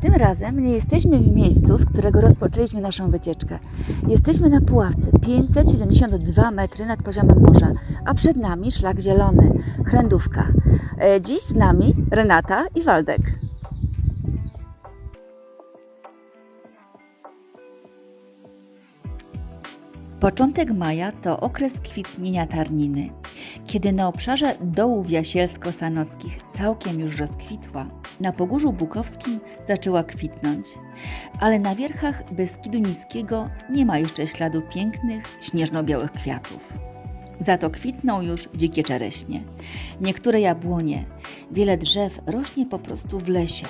Tym razem nie jesteśmy w miejscu, z którego rozpoczęliśmy naszą wycieczkę. Jesteśmy na Puławce, 572 metry nad poziomem morza, a przed nami szlak zielony, Chrędówka. E, Dziś z nami Renata i Waldek. Początek maja to okres kwitnienia tarniny, kiedy na obszarze dołów jasielsko-sanockich całkiem już rozkwitła, na Pogórzu Bukowskim zaczęła kwitnąć, ale na wierchach Beskidu Niskiego nie ma jeszcze śladu pięknych, śnieżno-białych kwiatów. Za to kwitną już dzikie czereśnie, niektóre jabłonie, wiele drzew rośnie po prostu w lesie,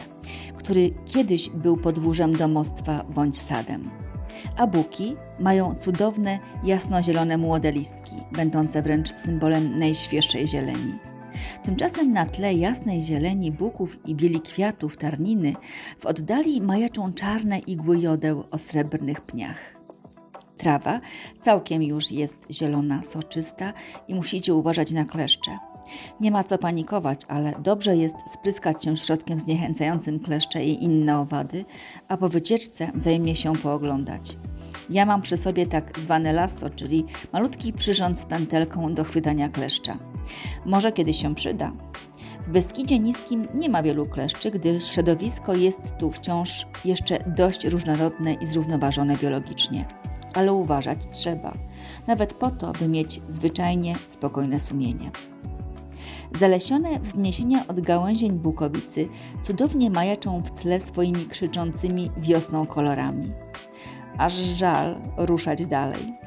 który kiedyś był podwórzem domostwa bądź sadem a buki mają cudowne, jasnozielone młode listki, będące wręcz symbolem najświeższej zieleni. Tymczasem na tle jasnej zieleni buków i bieli kwiatów tarniny w oddali majaczą czarne igły jodeł o srebrnych pniach. Trawa całkiem już jest zielona, soczysta i musicie uważać na kleszcze. Nie ma co panikować, ale dobrze jest spryskać się środkiem zniechęcającym kleszcze i inne owady, a po wycieczce wzajemnie się pooglądać. Ja mam przy sobie tak zwane lasso, czyli malutki przyrząd z pętelką do chwytania kleszcza. Może kiedyś się przyda. W Beskidzie Niskim nie ma wielu kleszczy, gdyż środowisko jest tu wciąż jeszcze dość różnorodne i zrównoważone biologicznie. Ale uważać trzeba, nawet po to, by mieć zwyczajnie spokojne sumienie. Zalesione wzniesienia od gałęzień bukowicy cudownie majaczą w tle swoimi krzyczącymi wiosną kolorami. Aż żal ruszać dalej.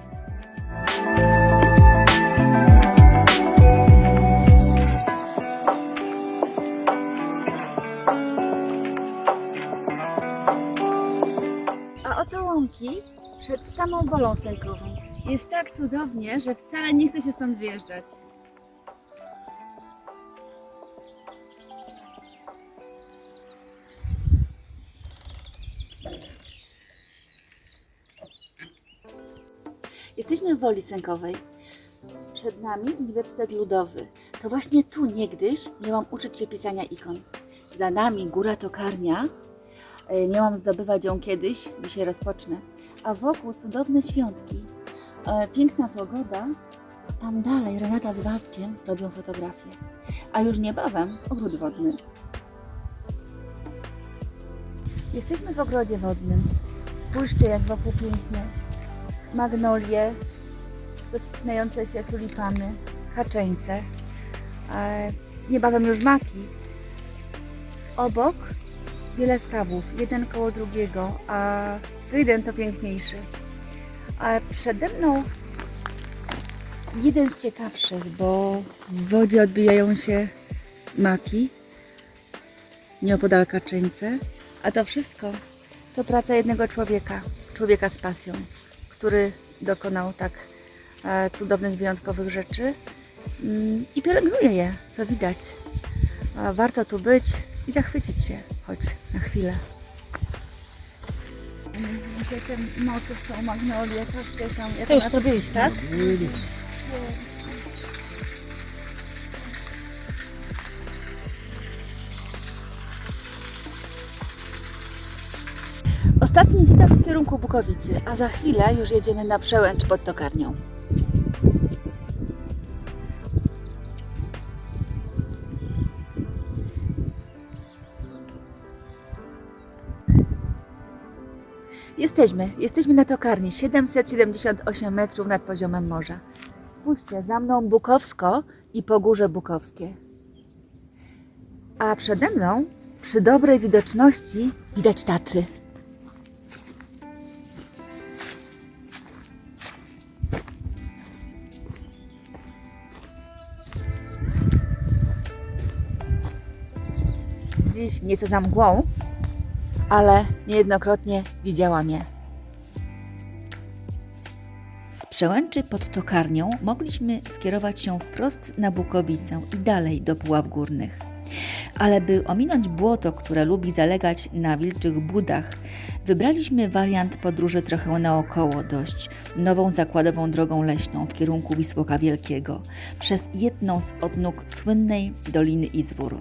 Łąki przed samą bolą sękową. Jest tak cudownie, że wcale nie chce się stąd wyjeżdżać. Jesteśmy w Woli Sękowej. Przed nami Uniwersytet Ludowy. To właśnie tu niegdyś miałam uczyć się pisania ikon. Za nami Góra Tokarnia. E, Miałam zdobywać ją kiedyś, dzisiaj rozpocznę. A wokół cudowne świątki. E, Piękna pogoda. Tam dalej Renata z Waldkiem robią fotografię. A już niebawem ogród wodny. Jesteśmy w ogrodzie wodnym. Spójrzcie, jak wokół pięknie magnolie, rozkwitnające się tulipany, kaczeńce, e, niebawem już maki. Obok wiele stawów, jeden koło drugiego, a co jeden to piękniejszy. A przede mną jeden z ciekawszych, bo w wodzie odbijają się maki, nieopodal kaczeńce, a to wszystko to praca jednego człowieka, człowieka z pasją który dokonał tak e, cudownych, wyjątkowych rzeczy mm, i pielęgnuje je, co widać. Warto tu być i zachwycić się, choć na chwilę. Te mocy tą magnolię, troszkę tam... Ja To już zrobiliśmy. Tak? Ostatni widok w kierunku Bukowicy, a za chwilę już jedziemy na przełęcz pod tokarnią. Jesteśmy, jesteśmy na tokarni, 778 metrów nad poziomem morza. Spójrzcie, za mną Bukowsko i Pogórze Bukowskie. A przede mną, przy dobrej widoczności, widać Tatry. Dziś nieco za mgłą, ale niejednokrotnie widziałam je. Z przełęczy pod tokarnią mogliśmy skierować się wprost na Bukowicę i dalej do Puław Górnych. Ale by ominąć błoto, które lubi zalegać na wilczych budach, wybraliśmy wariant podróży trochę naokoło dość, nową zakładową drogą leśną w kierunku Wisłoka Wielkiego, przez jedną z odnóg słynnej Doliny Izwór.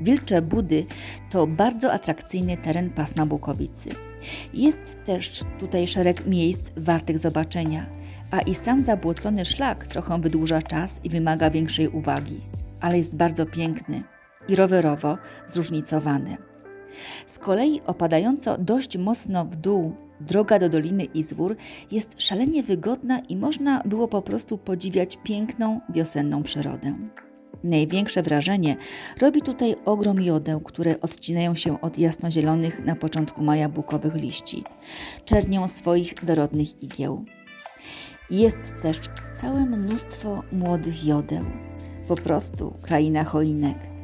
Wilcze Budy to bardzo atrakcyjny teren pasma Bukowicy. Jest też tutaj szereg miejsc wartych zobaczenia, a i sam zabłocony szlak trochę wydłuża czas i wymaga większej uwagi, ale jest bardzo piękny i rowerowo zróżnicowany. Z kolei opadająco dość mocno w dół droga do Doliny Izwór jest szalenie wygodna i można było po prostu podziwiać piękną wiosenną przyrodę. Największe wrażenie robi tutaj ogrom jodeł, które odcinają się od jasnozielonych na początku maja bukowych liści, czernią swoich dorodnych igieł. Jest też całe mnóstwo młodych jodeł. Po prostu kraina choinek.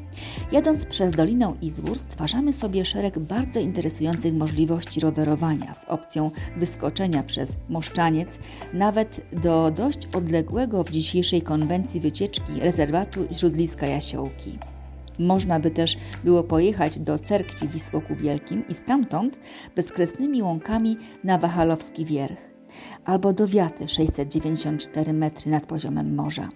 Jadąc przez Dolinę Izwór stwarzamy sobie szereg bardzo interesujących możliwości rowerowania z opcją wyskoczenia przez Moszczaniec nawet do dość odległego w dzisiejszej konwencji wycieczki rezerwatu Źródliska Jasiołki. Można by też było pojechać do cerkwi Wisłoku Wielkim i stamtąd bezkresnymi łąkami na Wachalowski Wierch albo do Wiaty 694 metry nad poziomem morza,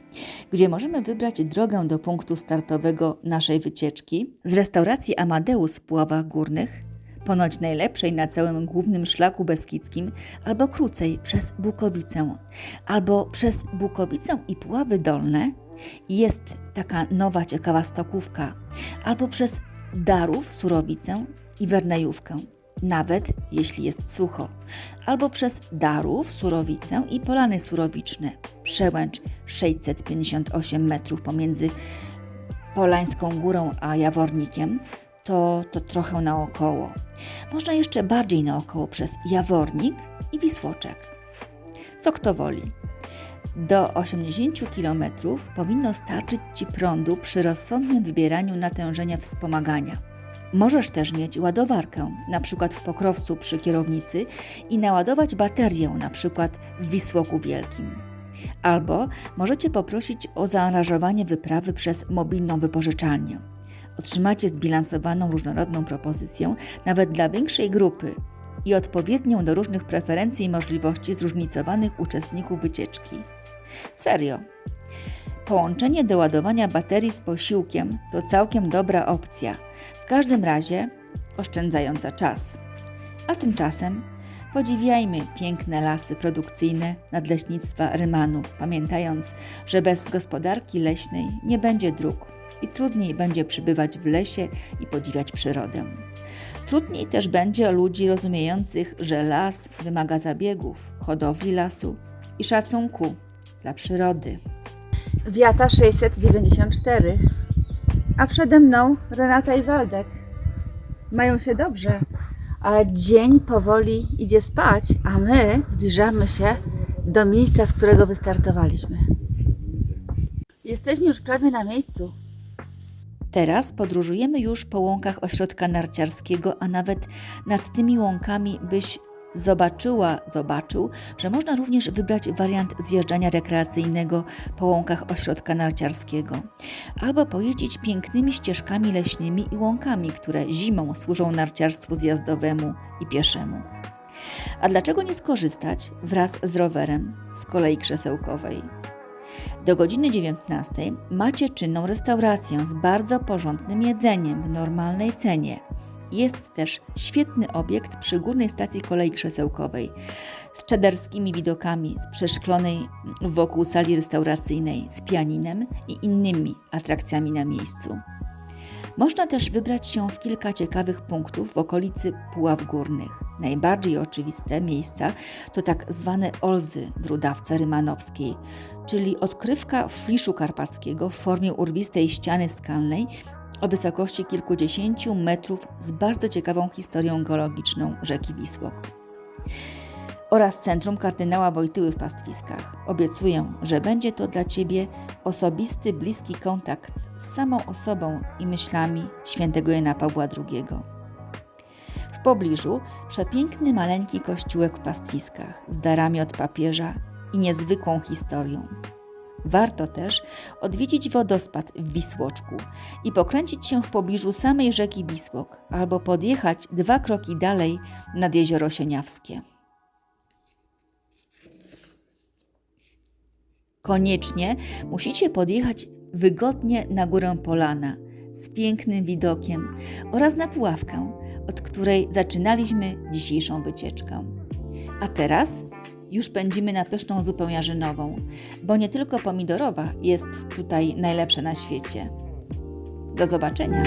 gdzie możemy wybrać drogę do punktu startowego naszej wycieczki z restauracji Amadeus w Puławach Górnych, ponoć najlepszej na całym głównym szlaku beskidzkim, albo krócej przez Bukowicę, albo przez Bukowicę i Puławy Dolne. Jest taka nowa ciekawa stokówka, albo przez Darów, Surowicę i Wernejówkę nawet jeśli jest sucho, albo przez Darów, Surowicę i Polany Surowiczne, przełęcz 658 metrów pomiędzy Polańską Górą a Jawornikiem, to, to trochę naokoło. Można jeszcze bardziej naokoło przez Jawornik i Wisłoczek. Co kto woli. Do 80 km powinno starczyć Ci prądu przy rozsądnym wybieraniu natężenia wspomagania – Możesz też mieć ładowarkę, na przykład w pokrowcu przy kierownicy i naładować baterię, na przykład w Wisłoku Wielkim. Albo możecie poprosić o zaaranżowanie wyprawy przez mobilną wypożyczalnię. Otrzymacie zbilansowaną, różnorodną propozycję, nawet dla większej grupy i odpowiednią do różnych preferencji i możliwości zróżnicowanych uczestników wycieczki. Serio. Połączenie do ładowania baterii z posiłkiem to całkiem dobra opcja, w każdym razie oszczędzająca czas. A tymczasem podziwiajmy piękne lasy produkcyjne nadleśnictwa Rymanów, pamiętając, że bez gospodarki leśnej nie będzie dróg i trudniej będzie przybywać w lesie i podziwiać przyrodę. Trudniej też będzie ludzi rozumiejących, że las wymaga zabiegów, hodowli lasu i szacunku dla przyrody. Wiata 694. A przede mną Renata i Waldek. Mają się dobrze, ale dzień powoli idzie spać, a my zbliżamy się do miejsca, z którego wystartowaliśmy. Jesteśmy już prawie na miejscu. Teraz podróżujemy już po łąkach ośrodka narciarskiego, a nawet nad tymi łąkami byś zobaczyła, zobaczył, że można również wybrać wariant zjeżdżania rekreacyjnego po łąkach ośrodka narciarskiego, albo pojeździć pięknymi ścieżkami leśnymi i łąkami, które zimą służą narciarstwu zjazdowemu i pieszemu. A dlaczego nie skorzystać wraz z rowerem z kolei krzesełkowej? Do godziny 19 macie czynną restaurację z bardzo porządnym jedzeniem w normalnej cenie – jest też świetny obiekt przy górnej stacji kolei krzesełkowej z czederskimi widokami z przeszklonej wokół sali restauracyjnej z pianinem i innymi atrakcjami na miejscu. Można też wybrać się w kilka ciekawych punktów w okolicy Puław Górnych. Najbardziej oczywiste miejsca to tak zwane Olzy w Rudawce Rymanowskiej, czyli odkrywka fliszu karpackiego w formie urwistej ściany skalnej o wysokości kilkudziesięciu metrów z bardzo ciekawą historią geologiczną rzeki Wisłok. Oraz Centrum Kardynała Wojtyły w Pastwiskach. Obiecuję, że będzie to dla Ciebie osobisty, bliski kontakt z samą osobą i myślami świętego Jana Pawła II. W pobliżu przepiękny maleńki kościółek w Pastwiskach z darami od papieża i niezwykłą historią. Warto też odwiedzić wodospad w Wisłoczku i pokręcić się w pobliżu samej rzeki Wisłok albo podjechać dwa kroki dalej nad jezioro Sieniawskie. Koniecznie musicie podjechać wygodnie na górę Polana, z pięknym widokiem oraz na puławkę, od której zaczynaliśmy dzisiejszą wycieczkę. A teraz już pędzimy na pyszną zupę jarzynową, bo nie tylko pomidorowa jest tutaj najlepsza na świecie. Do zobaczenia!